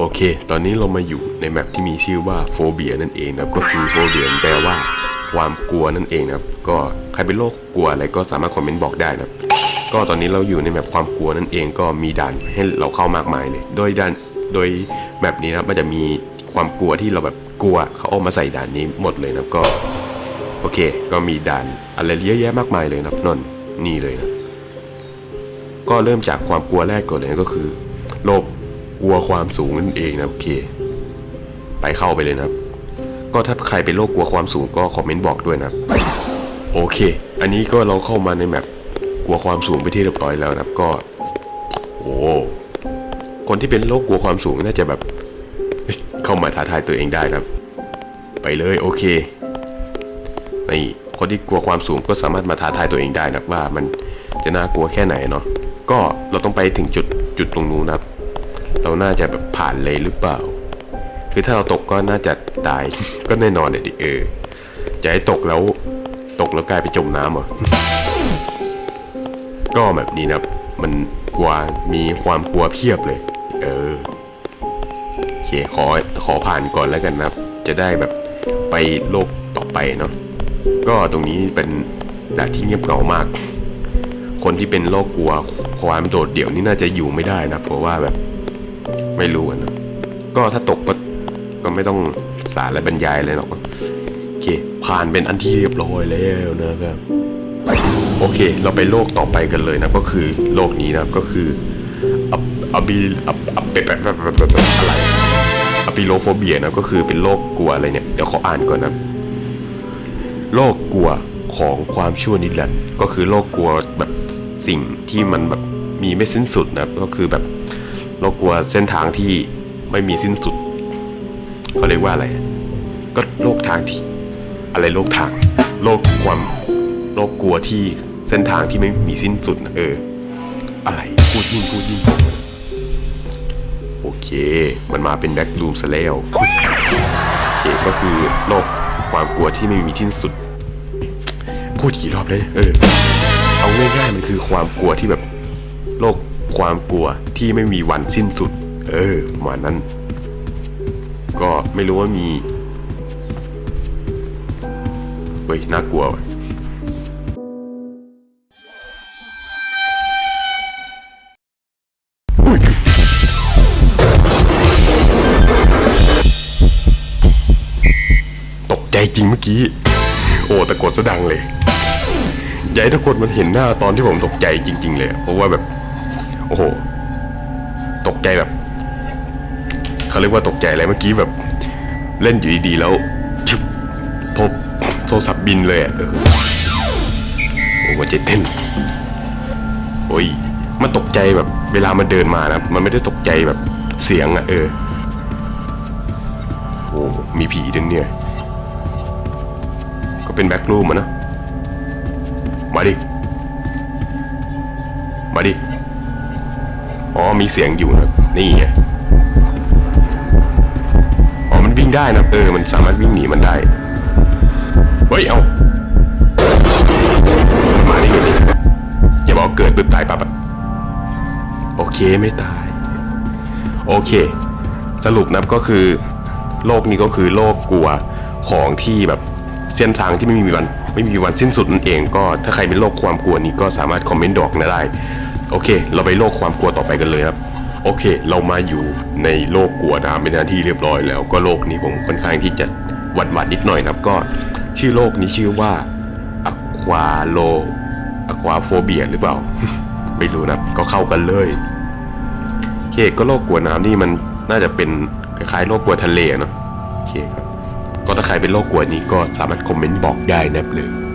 โอเค ตอนนี้เรามาอยู่ในแมปที่มีชื่อว่าโฟเบียนั่นเองนะครับ ก็คือโฟเบียแปลว่า ความกลัวนั่นเองนะครับ ก็ใครเป็นโรคกลัวอะไรก็สามารถคอมเมนต์บอกได้นะครับ ก็ตอนนี้เราอยู่ในแมปความกลัวนั่นเองก็มีด่านให้เราเข้ามากมายเลย โดยด่าน โดยแมปนี้นะครับมันจะมีความกลัวที่เราแบบกลัวเขาเอามาใส่ด่านนี้หมดเลยนะครับก็ โอเค ก็มีด่านอะไรเยอะแยะมากมายเลยนะครับนนนี่เลยนะ ก็เริ่มจากความกลัวแรกก่อนเลยก็คือโรค กลัวความสูงนั่นเองนะโอเค ไปเข้าไปเลยนะครับ ก็ถ้าใครเป็นโรคกลัวความสูงก็คอมเมนต์บอกด้วยนะโอเค อันนี้ก็เราเข้ามาในแมปกลัวความสูงไปที่เรียบร้อยแล้วนะครับก็โอ้คนที่เป็นโรคกลัวความสูงน่าจะแบบ เข้ามาท้าทายตัวเองได้นะครับ ไปเลยโอเคนี่คนที่กลัวความสูงก็สามารถมาท้าทายตัวเองได้นะว่ามันจะน่ากลัวแค่ไหนเนาะก็เราต้องไปถึงจุดจุดตรงนู้นนะครับ เราน่าจะแบบผ่านเลยหรือเปล่า คือถ้าเราตกก็น่าจะตาย ก็แน่นอนเลยดิเออ จะให้ตกแล้วตกแล้วกลายไปจมน้ำเหรอก็แบบนี้นะครับมันกลัวมีความกลัวเพียบเลย เออโอเคขอขอผ่านก่อนแล้วกันนะครับจะได้แบบไปโลกต่อไปเนาะก็ตรงนี้เป็นด่านที่เงียบเหงามาก คนที่เป็นโรคกลัวความโดดเดี่ยวนี่น่าจะอยู่ไม่ได้นะ เพราะว่าแบบ ไม่รู้นะก็ถ้าตกก็ก็ไม่ต้องสารและบรรยายเลยหรอกโอเค ผ่านเป็นอันที่เรียบร้อยแล้วนะครับ โอเค เราไปโลกต่อไปกันเลยนะก็คือโลกนี้นะก็คืออับอับิอับอับเปะแปะแปะแปะแปะแปะอะไรอะปิโลโฟเบียนะก็คือเป็นโรคกลัวอะไรเนี่ยเดี๋ยวขออ่านก่อนนะโรคกลัวของความชั่วนิรันดร์ก็คือโรคกลัวแบบสิ่งที่มันแบบมีไม่สิ้นสุดนะก็คือแบบ โรคกลัวเส้นทางที่ไม่มีสิ้นสุดเขาเรียกว่าอะไร ก็โรคทางที่ อะไรโรคทางโรคความโรคกลัวที่เส้นทางที่ไม่มีสิ้นสุดนะเออ อะไรพูดยิ่งพูดยิ่งโอเค มันมาเป็นแบ็กลูมซะแล้วโอเคก็คือโรคความกลัวที่ไม่มีที่สุด พูดกี่รอบเลยเนี่ยเออ เอาง่ายๆมันคือความกลัวที่แบบโรค ความกลัวที่ไม่มีวันสิ้นสุด เออมานั้น ก็ไม่รู้ว่ามีเฮ้ยน่ากลัวว่ะอุ๊ยตกใจจริงเมื่อกี้ โอ้ตะโกนซะดังเลยยากให้ทุกคนมันเห็นหน้าตอนที่ผมตกใจจริง ๆ เลย เพราะว่าแบบ โอ้โห ตกใจแบบเขาเรียกว่าตกใจอะไรเมื่อกี้แบบเล่นอยู่ดีๆแล้วชึบโทรโทรศัพท์บินเลยอะเออโอ้หัวใจเต้นโอ้ยมันตกใจแบบเวลามันเดินมานะมันไม่ได้ตกใจแบบเสียงอะเออโอ้มีผีด้วยเนี่ย ก็เป็นแบ็กรูมอะนะ มาดิ มาดิ อ๋อมีเสียงอยู่นะนี่ไงอ๋อมันวิ่งได้นะเออมันสามารถวิ่งหนีมันได้เฮ้ยเอามาได้ไงนี่อย่าบอกเกิดปึ๊บตายปั๊บโอเคไม่ตาย โอเค สรุปนะก็คือ โลกนี้ก็คือโลกกลัวของที่แบบเส้นทางที่ไม่มีวันไม่มีวันสิ้นสุดนั่นเองก็ถ้าใครเป็นโรคความกลัวนี้ก็สามารถคอมเมนต์บอกนะได้ โอเค เราไปโลกความกลัวต่อไปกันเลยครับ โอเค เรามาอยู่ในโลกกลัวน้ำเป็นหน้าที่เรียบร้อยแล้วก็โลกนี้ผมค่อนข้างที่จะหวั่นหวั่นๆนิดหน่อยนะครับก็ ชื่อโลกนี้ชื่อว่าอะควาโลอะควาโฟเบียหรือเปล่า ไม่รู้นะก็เข้ากันเลยโอเคก็โลกกลัวน้ำนี่มันน่าจะเป็นคล้ายๆโลกกลัวทะเลเนาะโอเคครับก็ถ้าใครเป็นโรคกลัวนี้ก็สามารถคอมเมนต์บอกได้นะเลยเออ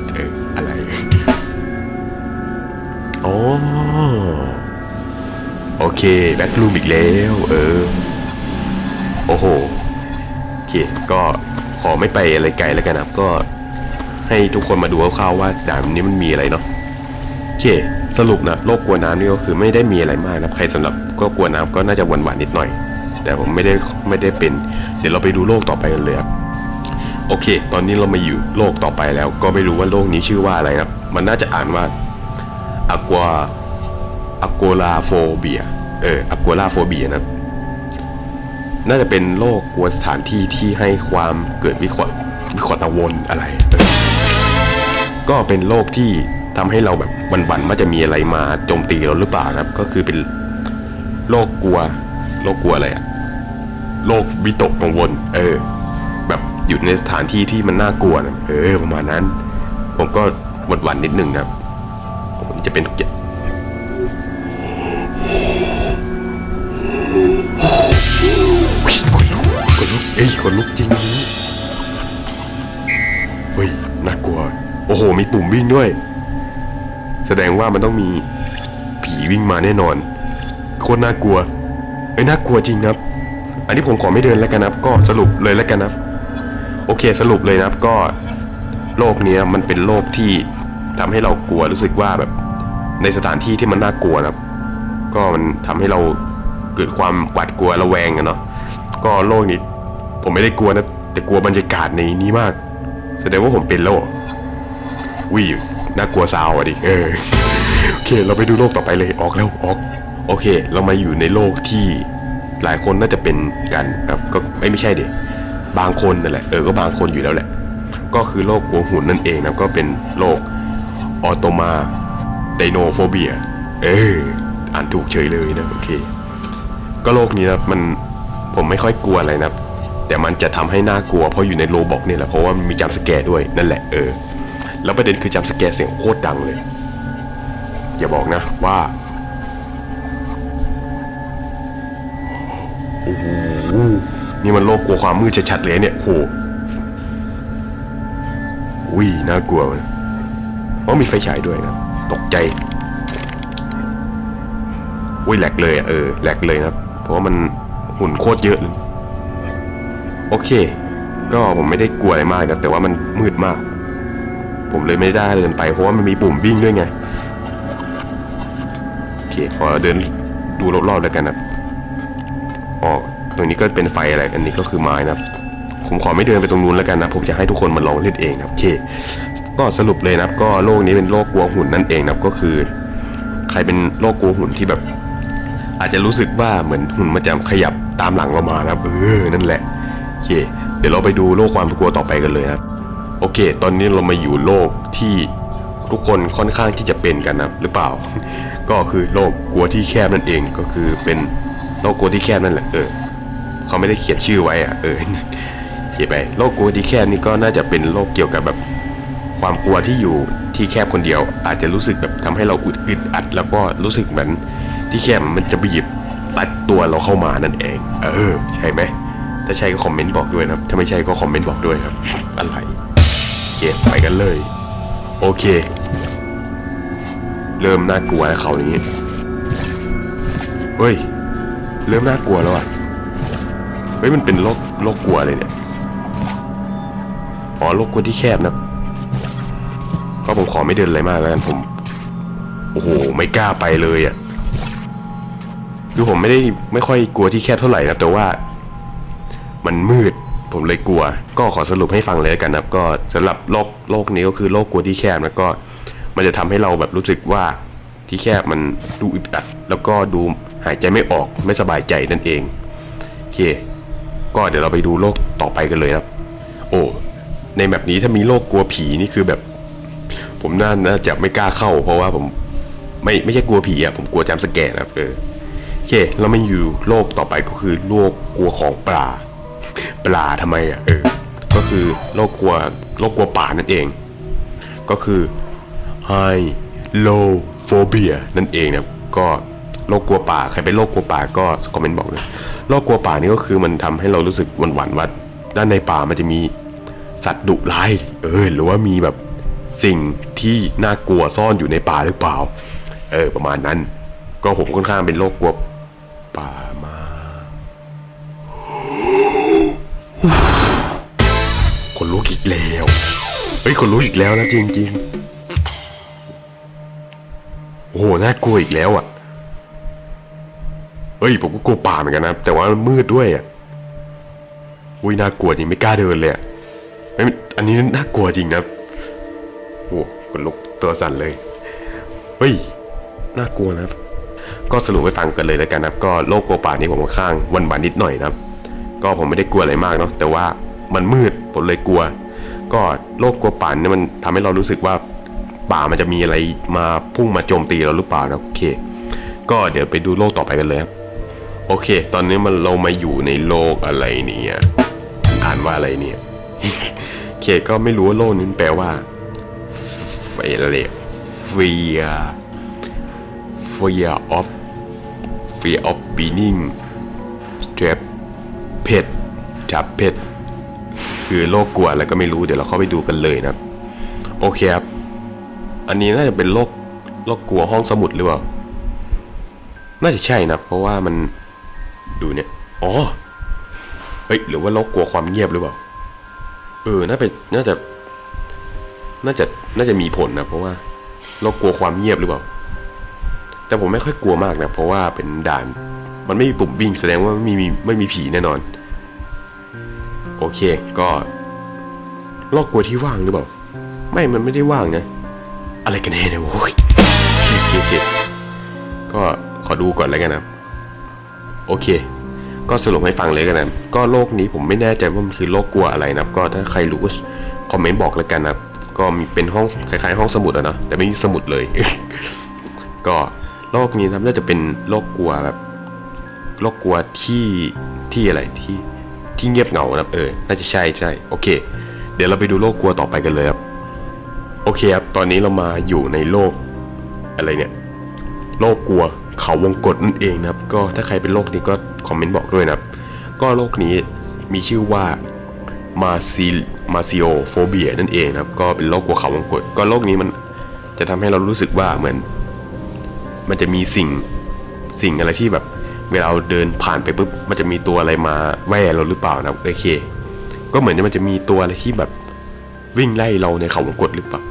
เคแบ็คลูมอีกแล้ว เออ โอ้โห โอเค ก็ขอไม่ไปอะไรไกลแล้วกันนะครับ ก็ให้ทุกคนมาดูคร่าวๆว่าด่านนี้มันมีอะไรเนาะโอเค สรุปนะโรคกลัวน้ำนี่ก็คือไม่ได้มีอะไรมากนะใครสำหรับก็กลัวน้ำก็น่าจะหวานๆนิดหน่อย แต่ผมไม่ได้ไม่ได้เป็น เดี๋ยวเราไปดูโลกต่อไปกันเลยครับโอเค ตอนนี้เรามาอยู่โลกต่อไปแล้ว ก็ไม่รู้ว่าโลกนี้ชื่อว่าอะไรครับมันน่าจะอ่านว่าอ q วาอ q วลาโฟเบีย เอออ q วลาโฟเบียนะน่าจะเป็นโรคกลัวสถานที่ที่ให้ความเกิดวิเคราะห์วิเคราะห์กังวลอะไรก็เป็นโรคที่ทำให้เราแบบหวันๆว่าจะมีอะไรมาโจมตีเราหรือเปล่าครับ ก็คือเป็นโรคกลัวโรคกลัวอะไรอะโรควิตกกังวล เออ แบบอยู่ในสถานที่ที่มันน่ากลัวนะเออ ประมาณนั้น ผมก็หวั่นๆนิดนึงนะครับผมจะเป็นทุกอย่าง ลุกเอ้ยขนลุกจริงนี้เฮ้ยน่ากลัว โอ้โห มีปุ่มวิ่งด้วย แสดงว่ามันต้องมีผีวิ่งมาแน่นอน โคตรน่ากลัวเอ้ยน่ากลัวจริงนะครับ อันนี้ผมขอไม่เดินแล้วกันนะครับก็สรุปเลยแล้วกันนะครับ โอเคสรุปเลยนะครับก็โรคเนี้ยมันเป็นโรคที่ทำให้เรากลัวรู้สึกว่าแบบ ในสถานที่ที่มันน่ากลัวนะครับ ก็มันทำให้เราเกิดความหวาดกลัวระแวงกันเนาะก็โรคนี้ ผมไม่ได้กลัวนะ แต่กลัวบรรยากาศในนี้มาก แสดงว่าผมเป็นแล้วเหรอวิน่ากลัวซาวอะดิเออโอเค เราไปดูโลกต่อไปเลยออกแล้วออก โอเค เรามาอยู่ในโลกที่หลายคนน่าจะเป็นกันครับก็ไม่ไม่ใช่เดิบางคนนั่นแหละเออก็บางคนอยู่แล้วแหละ ก็คือโรคหัวหุ่นนั่นเองนะก็เป็นโรคออโตมาไดโนโฟเบียเอออ่านถูกเฉยเลยนะโอเค ก็โรคนี้นะมันผมไม่ค่อยกลัวอะไรนะ แต่มันจะทำให้น่ากลัวเพราะอยู่ในโลบอกเนี่ยแหละเพราะว่ามันมีจัมสแกร์ด้วยนั่นแหละเออ แล้วประเด็นคือจัมสแกร์เสียงโคตรดังเลย อย่าบอกนะว่าโอ้โหนี่มันโลกกลัวความมืดชัดๆเลยเนี่ยโหอุ้ยน่ากลัวมันเพราะมีไฟฉายด้วยนะตกใจอุ้ยแหลกเลยเออแหลกเลยนะครับ เพราะว่ามันหุ่นโคตรเยอะเลย โอเค ก็ผมไม่ได้กลัวอะไรมากนะแต่ว่ามันมืดมาก ผมเลยไม่ได้เดินไปเพราะว่ามันมีปุ่มวิ่งด้วยไง โอเค ขอเดินดูรอบๆแล้วกันนะอ๋อตรงนี้ก็เป็นไฟอะไร อันนี้ก็คือไม้นะผมขอไม่เดินไปตรงนู้นแล้วกันนะ ผมจะให้ทุกคนมาลองเล่นเองนะโอเค ก็สรุปเลยนะก็โรคนี้เป็นโรคกลัวหุ่นนั่นเองนะก็คือ ใครเป็นโรคกลัวหุ่นที่แบบ อาจจะรู้สึกว่าเหมือนหุ่นมันจะขยับตามหลังเรามานะเออนั่นแหละ เค เดี๋ยวเราไปดูโรคความกลัวต่อไปกันเลยครับ โอเค ตอนนี้เรามาอยู่โลกที่ทุกคนค่อนข้างที่จะเป็นกันนะหรือเปล่า ก็คือโลกกลัวที่แคบนั่นเองก็คือเป็นโลกกลัวที่แคบนั่นแหละเออเขาไม่ได้เขียนชื่อไว้อะเออเขียนไปโรคกลัวที่แคบนี่ก็น่าจะเป็นโรคเกี่ยวกับแบบความกลัวที่อยู่ที่แคบคนเดียว อาจจะรู้สึกแบบทำให้เราอึดอึดอัด แล้วก็รู้สึกเหมือนที่แคบมันจะบีบตัดตัวเราเข้ามานั่นเอง เออ ใช่ไหม ถ้าใช่ก็คอมเมนต์บอกด้วยนะครับ ถ้าไม่ใช่ก็คอมเมนต์บอกด้วยครับ อะไรโอเคไปกันเลย โอเค เริ่มน่ากลัวแล้วเขาวนี้ เฮ้ย เริ่มน่ากลัวแล้วอะ เฮ้ย มันเป็นโรคโรคกลัวเลยเนี่ย อ๋อโรคกลัวที่แคบนะก็ผมขอไม่เดินอะไรมากแล้วกันผม โอ้โห ไม่กล้าไปเลยอะ คือผมไม่ได้ไม่ค่อยกลัวที่แคบเท่าไหร่นะแต่ว่า มันมืด ผมเลยกลัว ก็ขอสรุปให้ฟังเลยกันนะครับ ก็สำหรับโรคโรคนี้ก็คือโรคกลัวที่แคบแล้วก็มันจะทำให้เราแบบรู้สึกว่าที่แคบมันดูอึดอัด แล้วก็ดูหายใจไม่ออกไม่สบายใจนั่นเองโอเค ก็เดี๋ยวเราไปดูโรคต่อไปกันเลยครับ โอ้ในแบบนี้ถ้ามีโรคกลัวผีนี่คือแบบ ผมน่านาจะไม่กล้าเข้า เพราะว่าผมไม่ไม่ใช่กลัวผีอะผมกลัวจำสแกนนะครับเออโอเค เราไม่อยู่โรคต่อไปก็คือโรคกลัวของปลา ปลาทำไมอะเออ ก็คือโรคกลัวโรคกลัวป่านั่นเอง ก็คือ Hylophobia นั่นเองนะก็โรคกลัวป่าใครเป็นโรคกลัวป่าก็คอมเมนต์บอกเลยโรคกลัวป่านี่ก็คือมันทำให้เรารู้สึกหวั่นๆว่าด้านในป่ามันจะมีสัตว์ดุร้ายเออหรือว่ามีแบบสิ่งที่น่ากลัวซ่อนอยู่ในป่าหรือเปล่า เออ ประมาณนั้น ก็ผมค่อนข้างเป็นโรคกลัวป่า คนลุกอีกแล้ว เฮ้ยคนลุกอีกแล้วนะจริงๆโอ้โหน่ากลัวอีกแล้วอะ เฮ้ยผมก็กลัวป่าเหมือนกันนะ แต่ว่ามืดด้วยอะ อุ้ยน่ากลัวจริงไม่กล้าเดินเลยอะเฮ้ยอันนี้น่ากลัวจริงนะ โอ้คนลุกตัวสั่นเลย เฮ้ยน่ากลัวนะก็สรุปไปฟังกันเลยแล้วกันนะก็โรคกลัวป่านี่ผมค่อนข้างวันบานนิดหน่อยนะครับ ก็ผมไม่ได้กลัวอะไรมากเนาะแต่ว่ามันมืดผมเลยกลัว ก็โรคกลัวป่าเนี่ยมันทำให้เรารู้สึกว่าป่ามันจะมีอะไรมาพุ่งมาโจมตีเราหรือเปล่านะโอเค ก็เดี๋ยวไปดูโลกต่อไปกันเลยครับโอเค ตอนนี้มันเรามาอยู่ในโลกอะไรเนี่ยอ่านว่าอะไรเนี่ยโอเคก็ไม่รู้ว่าโลกนี้แปลว่าเฟรเฟีย fear of fear of being trap เพชจับเพชคือโรคกลัวอะไรก็ไม่รู้เดี๋ยวเราเข้าไปดูกันเลยนะโอเคครับ อันนี้น่าจะเป็นโรคโรคกลัวห้องสมุดหรือเปล่า น่าจะใช่นะเพราะว่ามันดูเนี่ยอ๋อเฮ้ยหรือว่าโรคกลัวความเงียบหรือเปล่าเออน่าเป็นน่าจะ น่าจะน่าจะมีผลนะเพราะว่าโรคกลัวความเงียบหรือเปล่า แต่ผมไม่ค่อยกลัวมากนะเพราะว่าเป็นด่าน มันไม่มีปุ่มวิ่งแสดงว่าไม่มีไม่มีผีแน่นอน โอเคก็โรคกลัวที่ว่างหรือเปล่า ไม่ มันไม่ได้ว่างนะ อะไรกันแน่เนี่ยโอ้ยโอเคก็ขอดูก่อนแล้วกันนะโอเค ก็สรุปให้ฟังเลยกันนะก็โรคนี้ผมไม่แน่ใจว่ามันคือโรคกลัวอะไรนะก็ถ้าใครรู้คอมเมนต์บอกแล้วกันนะก็มีเป็นห้องคล้ายๆ ห้องสมุดอะนะแต่ไม่มีสมุดเลย ก็โรคนี้นะน่าจะเป็นโรคกลัวแบบ โรคกลัวที่ที่อะไรที่ที่เงียบเหงานะครับเออ น่าจะใช่ใช่โอเค เดี๋ยวเราไปดูโรคกลัวต่อไปกันเลยครับโอเคครับ ตอนนี้เรามาอยู่ในโลกอะไรเนี่ยโลกกลัวเขาวงกฏนั่นเองนะครับ ก็ถ้าใครเป็นโรคนี้ก็คอมเมนต์บอกด้วยนะครับ ก็โรคนี้มีชื่อว่ามาซิมาซิโอโฟเบียนั่นเองนะครับ ก็เป็นโรคกลัวเขาวงกฏก็โรคนี้มันจะทำให้เรารู้สึกว่าเหมือน มันจะมีสิ่งสิ่งอะไรที่แบบ เวลาเราเดินผ่านไปปุ๊บมันจะมีตัวอะไรมาแว่เราหรือเปล่านะโอเค ก็เหมือนจะมันจะมีตัวอะไรที่แบบวิ่งไล่เราในเขาวงกฏหรือเปล่า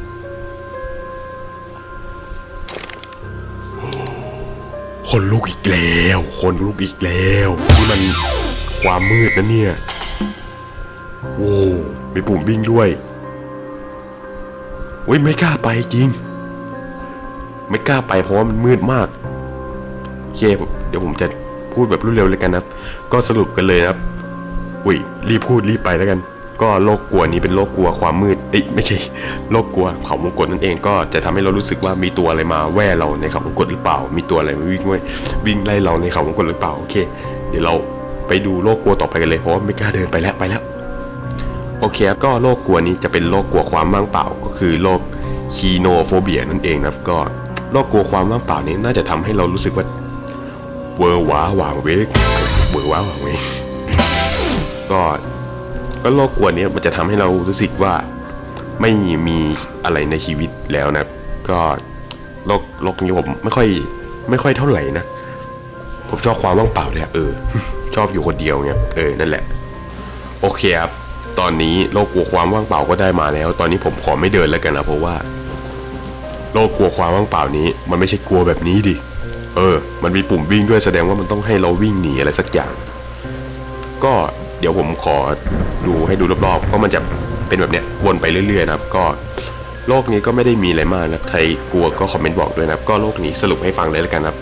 คนลุกอีกแล้วคนลุกอีกแล้วนี่มันความมืดนะเนี่ยโว้วมีปุ่มวิ่งด้วยเว้ยไม่กล้าไปจริง ไม่กล้าไปเพราะว่ามันมืดมากโอเคเดี๋ยวผมจะ พูดแบบรวดเร็วเลยกันนะครับ ก็สรุปกันเลยครับ อุ้ยรีบพูดรีบไปแล้วกัน ก็โรคกลัวนี้เป็นโรคกลัวความมืดเอ้ยไม่ใช่โรคกลัวเขาวงกตนั่นเองก็จะทำให้เรารู้สึกว่ามีตัวอะไรมาแว่เราในเขาวงกตหรือเปล่า มีตัวอะไรมาวิ่งไว้วิ่งไล่เราในเขาวงกตหรือเปล่าโอเค เดี๋ยวเราไปดูโรคกลัวต่อไปกันเลยเพราะว่าไม่กล้าเดินไปแล้วไปแล้วโอเคครับก็โรคกลัวนี้จะเป็นโรคกลัวความว่างเปล่าก็คือโรคคีโนโฟเบียนั่นเองนะครับก็โรคกลัวความว่างเปล่านี้น่าจะทำให้เรารู้สึกว่า วอร์ว้าหวางเวกเวอร์ว้าหวางเวกก็ก็โรคกลัวเนี้ยมันจะทำให้เรารู้สึกว่าไม่มีอะไรในชีวิตแล้วนะก็โรคโรคนี้ผมไม่ค่อย ไม่ค่อยเท่าไหร่นะผมชอบความว่างเปล่าเลยอะเออ ชอบอยู่คนเดียวเงี้ยเออนั่นแหละ โอเคครับตอนนี้โรคกลัวความว่างเปล่าก็ได้มาแล้ว ตอนนี้ผมขอไม่เดินแล้วกันนะเพราะว่าโรคกลัวความว่างเปล่านี้ มันไม่ใช่กลัวแบบนี้ดิ เออ มันมีปุ่มวิ่งด้วยแสดงว่ามันต้องให้เราวิ่งหนีอะไรสักอย่าง ก็เดี๋ยวผมขอดูให้ดูรอบๆเพราะมันจะเป็นแบบเนี้ยวนไปเรื่อยๆนะครับก็โลกนี้ก็ไม่ได้มีอะไรมากนะใครกลัวก็คอมเมนต์บอกด้วยนะครับก็โลกนี้สรุปให้ฟังเลยแล้วกันนะครับ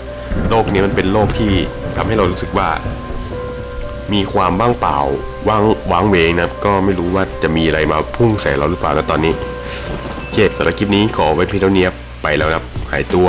โลกนี้มันเป็นโลกที่ทำให้เรารู้สึกว่า มีความว่างเปล่าว่างว้างเวงนะครับก็ไม่รู้ว่าจะมีอะไรมาพุ่งใส่เราหรือเปล่านะตอนนี้โอเคสำหรับคลิปนี้ขอไว้เพียงเท่านี้ครับไปแล้วนะครับหายตัว